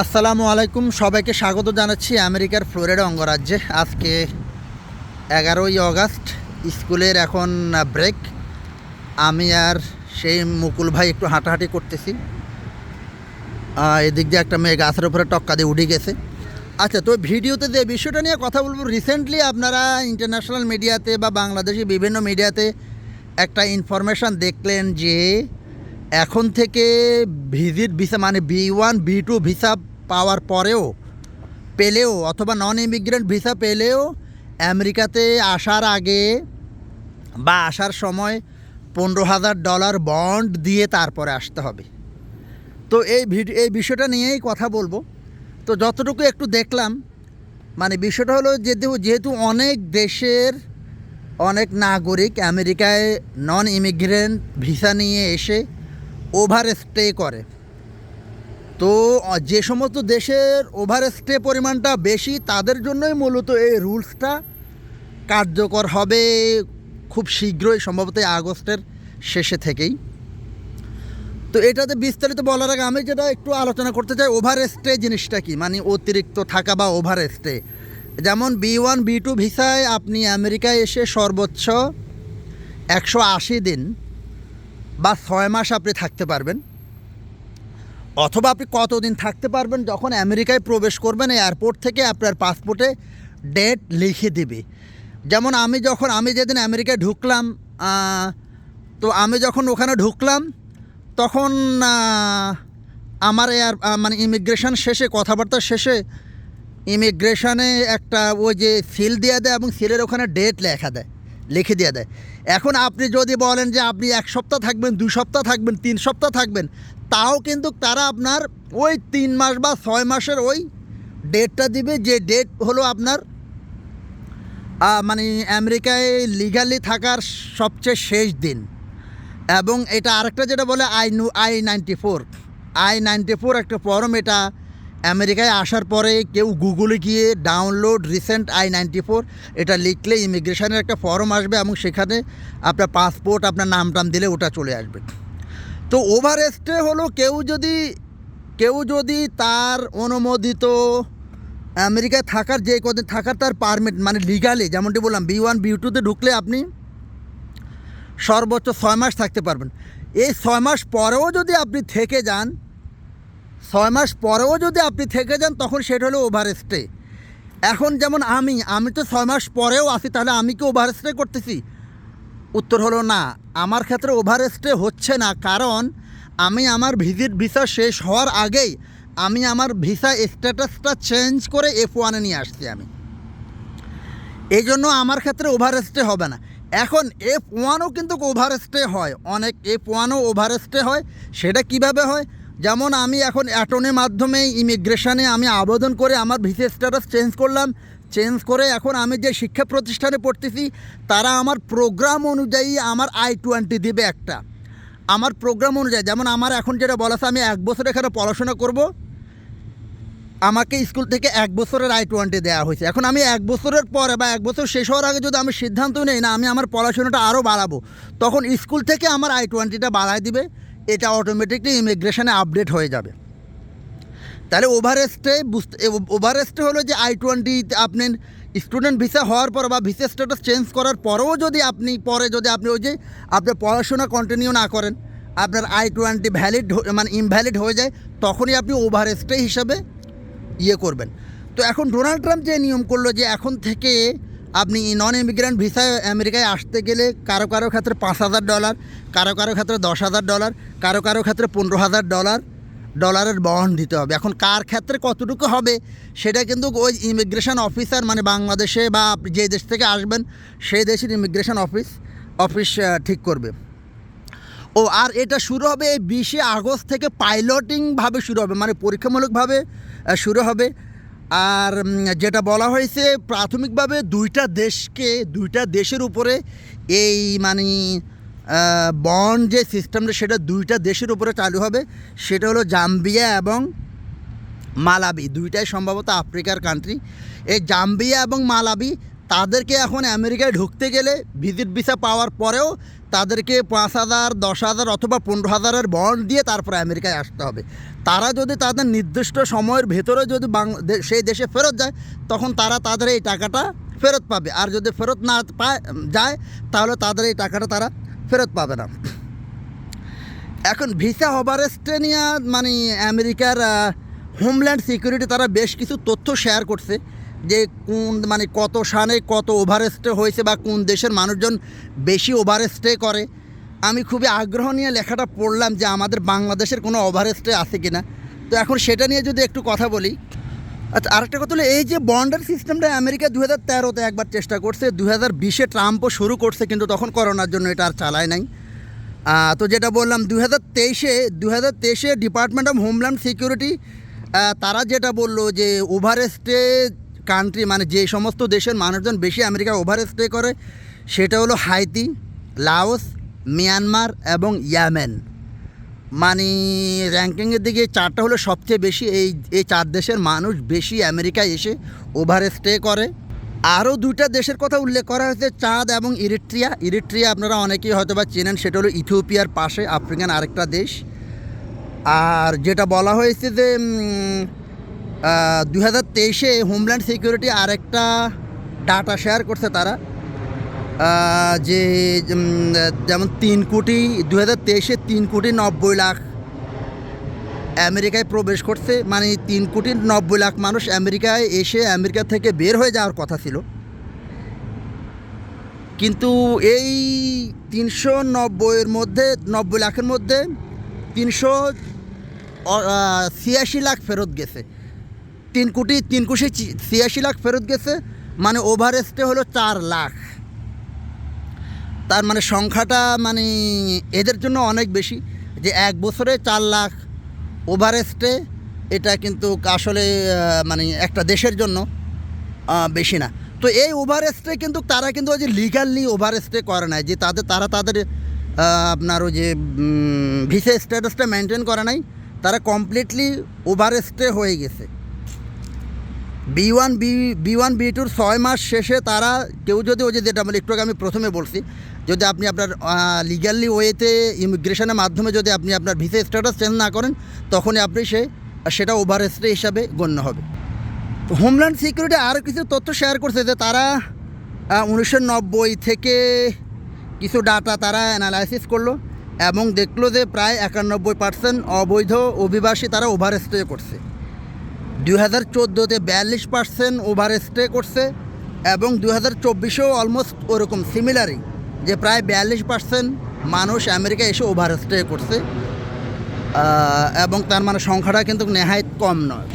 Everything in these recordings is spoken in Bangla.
আসসালামু আলাইকুম, সবাইকে স্বাগত জানাচ্ছি আমেরিকার ফ্লোরিডা অঙ্গরাজ্যে। আজকে এগারোই অগাস্ট, স্কুলের এখন ব্রেক। আমি আর সেই মুকুল ভাই একটু হাঁটাহাঁটি করতেছি। এদিক দিয়ে একটা মেয়ে গাছের উপরে টক্কা দিয়ে উঠে গেছে। আচ্ছা তো ভিডিওতে যে বিষয়টা নিয়ে কথা বলব রিসেন্টলি আপনারা ইন্টারন্যাশনাল মিডিয়াতে বা বাংলাদেশি বিভিন্ন মিডিয়াতে একটা ইনফরমেশান দেখলেন যে এখন থেকে ভিজিট ভিসা মানে B one, B two visa পাওয়ার পরেও পেলেও অথবা নন ইমিগ্রেন্ট ভিসা পেলেও আমেরিকাতে আসার আগে বা আসার সময় পনেরো হাজার ডলার বন্ড দিয়ে তারপরে আসতে হবে। তো এই ভিডিও এই বিষয়টা নিয়েই কথা বলব। তো যতটুকু একটু দেখলাম মানে বিষয়টা হলো যেহেতু যেহেতু অনেক দেশের অনেক নাগরিক আমেরিকায় নন ইমিগ্রেন্ট ভিসা নিয়ে এসে ওভার স্টে করে। তো যে সমস্ত দেশের ওভার স্টে পরিমাণটা বেশি, তাদের জন্যই মূলত এই রুলসটা কার্যকর হবে খুব শীঘ্রই, সম্ভবত আগস্টের শেষে থেকেই। তো, এটাতে বিস্তারিত বলার আগে আমি যেটা একটু আলোচনা করতে চাই ওভার স্টে জিনিসটা কি? মানে অতিরিক্ত থাকা বা ওভার স্টে যেমন বি ওয়ান, বি টু ভিসায় আপনি আমেরিকায় এসে সর্বোচ্চ একশো আশি দিন বা ছয় মাস আপনি থাকতে পারবেন। অথবা আপনি কতদিন থাকতে পারবেন, যখন আমেরিকায় প্রবেশ করবেন এয়ারপোর্ট থেকে আপনার পাসপোর্টে ডেট লিখে দেবে। যেমন আমি যখন, আমি যেদিন আমেরিকায় ঢুকলাম তো আমি যখন ওখানে ঢুকলাম, তখন আমার এয়ার মানে ইমিগ্রেশন শেষে, কথাবার্তা শেষে ইমিগ্রেশনে একটা ওই যে সিল দিয়ে দেয় এবং সিলের ওখানে ডেট লেখা দেয়। লিখে দিয়ে দেয়। এখন আপনি যদি বলেন যে আপনি এক সপ্তাহ থাকবেন, দুই সপ্তাহ থাকবেন, তিন সপ্তাহ থাকবেন, তাও কিন্তু তারা আপনার ওই তিন মাস বা ছয় মাসের ওই ডেটটা দিবে, যে ডেট হলো আপনার মানে আমেরিকায় লিগালি থাকার সবচেয়ে শেষ দিন। এবং এটা আরেকটা যেটা বলে আই নু, I ninety four, I ninety four একটা ফর্ম এটা আমেরিকায় আসার পরে কেউ গুগলে গিয়ে download recent I ninety four এটা লিখলে ইমিগ্রেশনের একটা ফর্ম আসবে এবং সেখানে আপনার পাসপোর্ট আপনার নাম টাম দিলে ওটা চলে আসবে। তো ওভার স্টে হলো কেউ যদি কেউ যদি তার অনুমোদিত আমেরিকায় থাকার, যে কদিন থাকার তার পারমিট মানে লিগালি যেমনটি বললাম বি ওয়ান বি টুতে ঢুকলে আপনি সর্বোচ্চ ছয় মাস থাকতে পারবেন। এই ছয় মাস পরেও যদি আপনি থেকে যান ছয় মাস পরেও যদি আপনি থেকে যান, তখন সেটা হলো ওভার স্টে এখন যেমন আমি আমি তো ছয় মাস পরেও আছি, তাহলে আমি কি ওভার স্টে করতেছি? উত্তর হলো না। আমার ক্ষেত্রে ওভার স্টে হচ্ছে না, কারণ আমি আমার ভিজিট ভিসা শেষ হওয়ার আগেই আমি আমার ভিসা স্ট্যাটাসটা চেঞ্জ করে এফ ওয়ানে নিয়ে আসছি আমি। এই জন্য আমার ক্ষেত্রে ওভার স্টে হবে না। এখন এফ ওয়ানও কিন্তু ওভার স্টে হয়। অনেক এফ ওয়ানও ওভার স্টে হয়। সেটা কীভাবে হয়? যেমন আমি এখন অ্যাটনের মাধ্যমে ইমিগ্রেশনে আমি আবেদন করে আমার ভিসা স্ট্যাটাস চেঞ্জ করলাম। চেঞ্জ করে এখন আমি যে শিক্ষা প্রতিষ্ঠানে পড়তেছি, তারা আমার প্রোগ্রাম অনুযায়ী আমার আই টোয়েন্টি দেবে একটা। আমার প্রোগ্রাম অনুযায়ী, যেমন আমার এখন যেটা বলা আমি এক বছর এখানে পড়াশোনা করব। আমাকে স্কুল থেকে এক বছরের আই টোয়েন্টি দেওয়া হয়েছে। এখন আমি এক বছরের পরে বা এক বছর শেষ হওয়ার আগে যদি আমি সিদ্ধান্ত নেই না, আমি আমার পড়াশোনাটা আরও বাড়াবো, তখন স্কুল থেকে আমার আই টোয়েন্টিটা বাড়ায় দিবে। এটা অটোমেটিকলি ইমিগ্রেশনে আপডেট হয়ে যাবে। তাহলে ওভার স্টে বুঝতে ওভার স্টে হলো যে আই টোয়েন্টি আপনি স্টুডেন্ট ভিসা হওয়ার পর বা ভিসা স্ট্যাটাস চেঞ্জ করার পরেও যদি আপনি পরে যদি আপনি ওই যে আপনার পড়াশোনা কন্টিনিউ না করেন, আপনার আই টোয়েন্টি ভ্যালিড মানে ইনভ্যালিড হয়ে যায়, তখনই আপনি ওভার স্টে হিসাবে ইয়ে করবেন। তো এখন ডোনাল্ড ট্রাম্প যে নিয়ম করল যে এখন থেকে আপনি নন ইমিগ্রেন্ট ভিসায় আমেরিকায় আসতে গেলে কারও কারও ক্ষেত্রে পাঁচ হাজার ডলার কারও কারও ক্ষেত্রে দশ হাজার ডলার কারও কারও ক্ষেত্রে পনেরো হাজার ডলার ডলারের বহন দিতে হবে। এখন কার ক্ষেত্রে কতটুকু হবে, সেটা কিন্তু ওই ইমিগ্রেশন অফিসার মানে বাংলাদেশে বা যে দেশ থেকে আসবেন সেই দেশের ইমিগ্রেশন অফিস অফিস ঠিক করবে। ও, আর এটা শুরু হবে এই বিশে আগস্ট থেকে পাইলটিংভাবে শুরু হবে মানে পরীক্ষামূলকভাবে শুরু হবে। আর যেটা বলা হয়েছে প্রাথমিকভাবে দুইটা দেশকে, দুইটা দেশের উপরে এই মানে বন্ড যে সিস্টেমটা, সেটা দুইটা দেশের উপরে চালু হবে। সেটা হলো জাম্বিয়া এবং মালাবি। দুইটাই সম্ভবত আফ্রিকার কান্ট্রি এই জাম্বিয়া এবং মালাবি তাদেরকে এখন আমেরিকায় ঢুকতে গেলে ভিজিট ভিসা পাওয়ার পরেও তাদেরকে পাঁচ হাজার, দশ হাজার অথবা পনেরো হাজারের বন্ড দিয়ে তারপরে আমেরিকায় আসতে হবে। তারা যদি তাদের নির্দিষ্ট সময়ের ভেতরে যদি সেই দেশে ফেরত যায়, তখন তারা তাদের এই টাকাটা ফেরত পাবে। আর যদি ফেরত না পায়, যায়, তাহলে তাদের এই টাকাটা তারা ফেরত পাবে না। এখন ভিসা ওভারেস্টে নিয়ে মানে আমেরিকার হোমল্যান্ড সিকিউরিটি তারা বেশ কিছু তথ্য শেয়ার করছে। যে কোন মানে কত সানে কত ওভারেস্টে হয়েছে বা কোন দেশের মানুষজন বেশি ওভারেস্টে করে, আমি খুবই আগ্রহ নিয়ে লেখাটা পড়লাম যে আমাদের বাংলাদেশের কোনো ওভারেস্টে আছে কি না তো এখন সেটা নিয়ে যদি একটু কথা বলি আচ্ছা আরেকটা কথা হলো, এই যে বন্ডার সিস্টেমটা আমেরিকা দু হাজার তেরোতে একবার চেষ্টা করছে দু হাজার বিশে ট্রাম্পও শুরু করছে, কিন্তু তখন করোনার জন্য এটা আর চালায় নাই। তো যেটা বললাম দু হাজার তেইশে দু হাজার তেইশে ডিপার্টমেন্ট অফ হোমল্যান্ড সিকিউরিটি তারা যেটা বলল যে ওভারস্টে কান্ট্রি মানে যে সমস্ত দেশের মানুষজন বেশি আমেরিকা ওভার স্টে করে, সেটা হলো হাইতি, লাওস, মিয়ানমার এবং ইয়ামেন। মানে র্যাঙ্কিংয়ের দিকে চারটা হলো সবচেয়ে বেশি, এই এই চার দেশের মানুষ বেশি আমেরিকায় এসে ওভার স্টে করে। আরও দুইটা দেশের কথা উল্লেখ করা হয়েছে, চাঁদ এবং ইরিট্রিয়া। ইরিট্রিয়া আপনারা অনেকেই হয়তো বা চেনেন, সেটা হলো ইথিওপিয়ার পাশে আফ্রিকান আরেকটা দেশ। আর যেটা বলা হয়েছে যে দু হাজার তেইশে হোমল্যান্ড সিকিউরিটি আরেকটা ডাটা শেয়ার করছে তারা। যে যেমন তিন কোটি দু হাজার তেইশে তিন কোটি নব্বই লাখ আমেরিকায় প্রবেশ করছে। মানে তিন কোটি নব্বই লাখ মানুষ আমেরিকায় এসে আমেরিকা থেকে বের হয়ে যাওয়ার কথা ছিল। কিন্তু এই তিনশো নব্বইয়ের মধ্যে, নব্বই লাখের মধ্যে তিনশো ছিয়াশি লাখ ফেরত গেছে। তিন কোটি তিন কোটি ছিয়াশি লাখ ফেরত গেছে মানে ওভারেস্টে হলো চার লাখ। তার মানে সংখ্যাটা মানে এদের জন্য অনেক বেশি, যে এক বছরে চার লাখ ওভারেস্টে এটা কিন্তু আসলে মানে একটা দেশের জন্য বেশি না। তো এই ওভারেস্টে কিন্তু তারা কিন্তু ওই যে লিগালি ওভারেস্টে করে নাই, যে তাদের, তারা তাদের আপনার ওই যে ভিসা স্ট্যাটাসটা মেনটেন করে নাই, তারা কমপ্লিটলি ওভারেস্টে হয়ে গেছে। B one B B one B টুর ছয় মাস শেষে তারা কেউ যদি ওই যে যেটা বলে, একটু আমি প্রথমে বলছি, যদি আপনি আপনার লিগালি ওয়েতে ইমিগ্রেশনের মাধ্যমে যদি আপনি আপনার ভিসা স্ট্যাটাস চেঞ্জ না করেন, তখনই আপনি সে, সেটা ওভারেস্টে হিসাবে গণ্য হবে। হোমল্যান্ড সিকিউরিটি আরও কিছু তথ্য শেয়ার করছে যে তারা উনিশশো নব্বই থেকে কিছু ডাটা তারা অ্যানালাইসিস করল এবং দেখল যে প্রায় একানব্বই পার্সেন্ট অবৈধ অভিবাসী তারা ওভারস্টে করছে। দুই হাজার চোদ্দোতে বিয়াল্লিশ পার্সেন্ট ওভার স্টে করছে এবং দু হাজার চব্বিশেও অলমোস্ট ওরকম সিমিলারই যে প্রায় বিয়াল্লিশ পার্সেন্ট মানুষ আমেরিকা এসে ওভার স্টে করছে। এবং তার মানে সংখ্যাটা কিন্তু নেহায়ত কম নয়।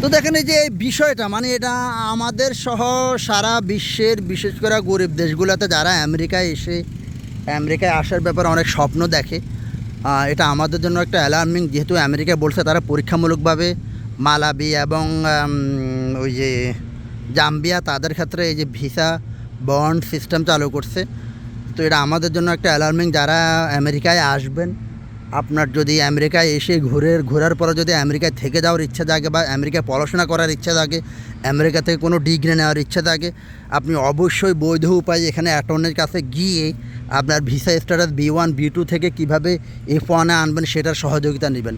তো দেখেন এই যে এই বিষয়টা মানে এটা আমাদের সহ সারা বিশ্বের, বিশেষ করে গরিব দেশগুলোতে যারা আমেরিকায় এসে, আমেরিকায় আসার ব্যাপারে অনেক স্বপ্ন দেখে এটা আমাদের জন্য একটা অ্যালার্মিং যেহেতু আমেরিকা বলছে তারা পরীক্ষামূলকভাবে মালাবি এবং ওই যে জাম্বিয়া, তাদের ক্ষেত্রে এই যে ভিসা বন্ড সিস্টেম চালু করছে। তো এটা আমাদের জন্য একটা অ্যালার্মিং যারা আমেরিকায় আসবেন, আপনার যদি আমেরিকায় এসে ঘুরে, ঘোরার পরে যদি আমেরিকায় থেকে যাওয়ার ইচ্ছা থাকে বা আমেরিকায় পড়াশোনা করার ইচ্ছা থাকে আমেরিকা থেকে কোনো ডিগ্রি নেওয়ার ইচ্ছা থাকে আপনি অবশ্যই বৈধ উপায়ে এখানে অ্যাটর্নির কাছে গিয়ে আপনার visa status B one B two থেকে কীভাবে এফ ওয়ানে আনবেন সেটার সহযোগিতা নেবেন।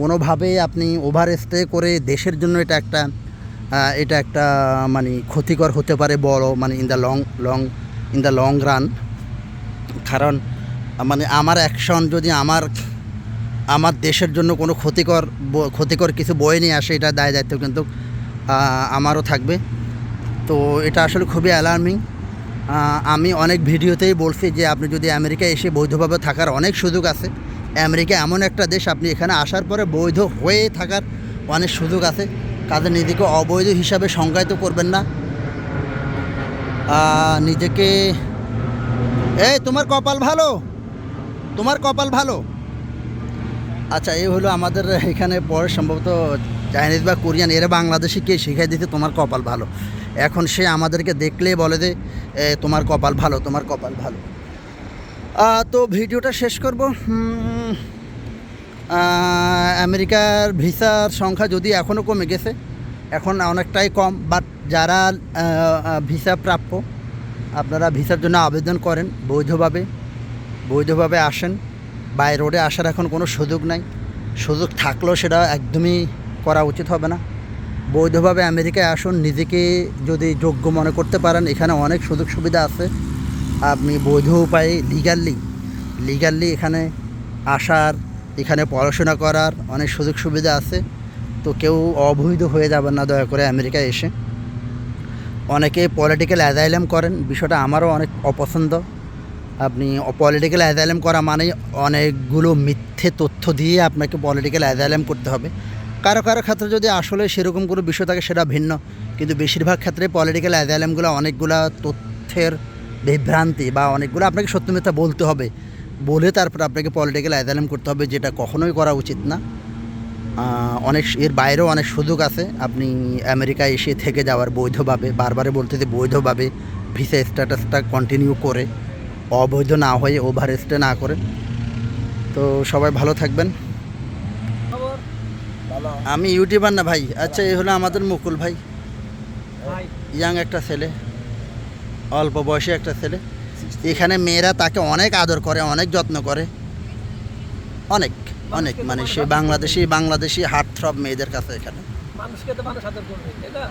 কোনোভাবে আপনি ওভার স্টে করে দেশের জন্য এটা একটা এটা একটা মানে ক্ষতিকর হতে পারে বড় মানে in the long long in the long run কারণ মানে আমার অ্যাকশন যদি আমার আমার দেশের জন্য কোনো ক্ষতিকর ক্ষতিকর কিছু বয়ে নিয়ে আসে, এটা দায় দায়িত্ব কিন্তু আমারও থাকবে। তো এটা আসলে খুবই অ্যালার্মিং আমি অনেক ভিডিওতেই বলছি যে, আপনি যদি আমেরিকায় এসে বৈধভাবে থাকার অনেক সুযোগ আছে আমেরিকা এমন একটা দেশ, আপনি এখানে আসার পরে বৈধ হয়ে থাকার অনেক সুযোগ আছে। কাজে নিজেকে অবৈধ হিসাবে সংজ্ঞায়িত করবেন না। নিজেকে, এই তোমার কপাল ভালো? তোমার কপাল ভালো? আচ্ছা এই হলো আমাদের এখানে পরে সম্ভবত চাইনিজ বা কোরিয়ান, এরা বাংলাদেশে কে শিখাই দিতে তোমার কপাল ভালো। এখন সে আমাদেরকে দেখলেই বলে যে তোমার কপাল ভালো, তোমার কপাল ভালো। তো ভিডিওটা শেষ করব। আমেরিকার ভিসার সংখ্যা যদি এখনও কমে গেছে, এখন অনেকটাই কম বাট যারা ভিসা প্রাপ্য, আপনারা ভিসার জন্য আবেদন করেন, বৈধভাবে বৈধভাবে আসেন বাই রোডে আসার এখন কোনো সুযোগ নাই। সুযোগ থাকলেও সেটা একদমই করা উচিত হবে না। বৈধভাবে আমেরিকায় আসুন, নিজেকে যদি যোগ্য মনে করতে পারেন, এখানে অনেক সুযোগ সুবিধা আছে। আপনি বৈধ উপায়ে লিগালি লিগালি এখানে আসার, এখানে পড়াশোনা করার অনেক সুযোগ সুবিধা আছে। তো কেউ অবৈধ হয়ে যাবেন না দয়া করে আমেরিকায় এসে। অনেকে পলিটিক্যাল অ্যাজাইলাম করেন, বিষয়টা আমারও অনেক অপছন্দ। আপনি পলিটিক্যাল অ্যাজাইলাম করা মানে অনেকগুলো মিথ্যে তথ্য দিয়ে আপনাকে পলিটিক্যাল অ্যাজাইলাম করতে হবে। কারও কারও ক্ষেত্রে যদি আসলে সেরকম কোনো বিষয় থাকে সেটা ভিন্ন, কিন্তু বেশিরভাগ ক্ষেত্রে পলিটিক্যাল অ্যাজাইলামগুলো অনেকগুলা তথ্যের বিভ্রান্তি বা অনেকগুলো আপনাকে সত্য মিথ্যা বলতে হবে। বলে তারপর আপনাকে পলিটিক্যাল অ্যাজাইলাম করতে হবে যেটা কখনোই করা উচিত না। অনেক এর বাইরেও অনেক সুযোগ আছে। আপনি আমেরিকায় এসে থেকে যাওয়ার বৈধভাবে বারবারে বলতে যে বৈধভাবে ভিসা স্ট্যাটাসটা কন্টিনিউ করে অবৈধ না হয়ে ওভার স্টে না করে। তো সবাই ভালো থাকবেন। আমি ইউটিউবার না ভাই। আচ্ছা এই হলো আমাদের মুকুল ভাই। ইয়াং একটা ছেলে। অল্প বয়সী একটা ছেলে। এখানে মেয়েরা তাকে অনেক আদর করে, অনেক যত্ন করে। অনেক অনেক মানে সে বাংলাদেশি বাংলাদেশি হার্ট থ্রব মেয়েদের কাছে এখানে। মানুষকে তো মানুষ আদর করবে, তাই না?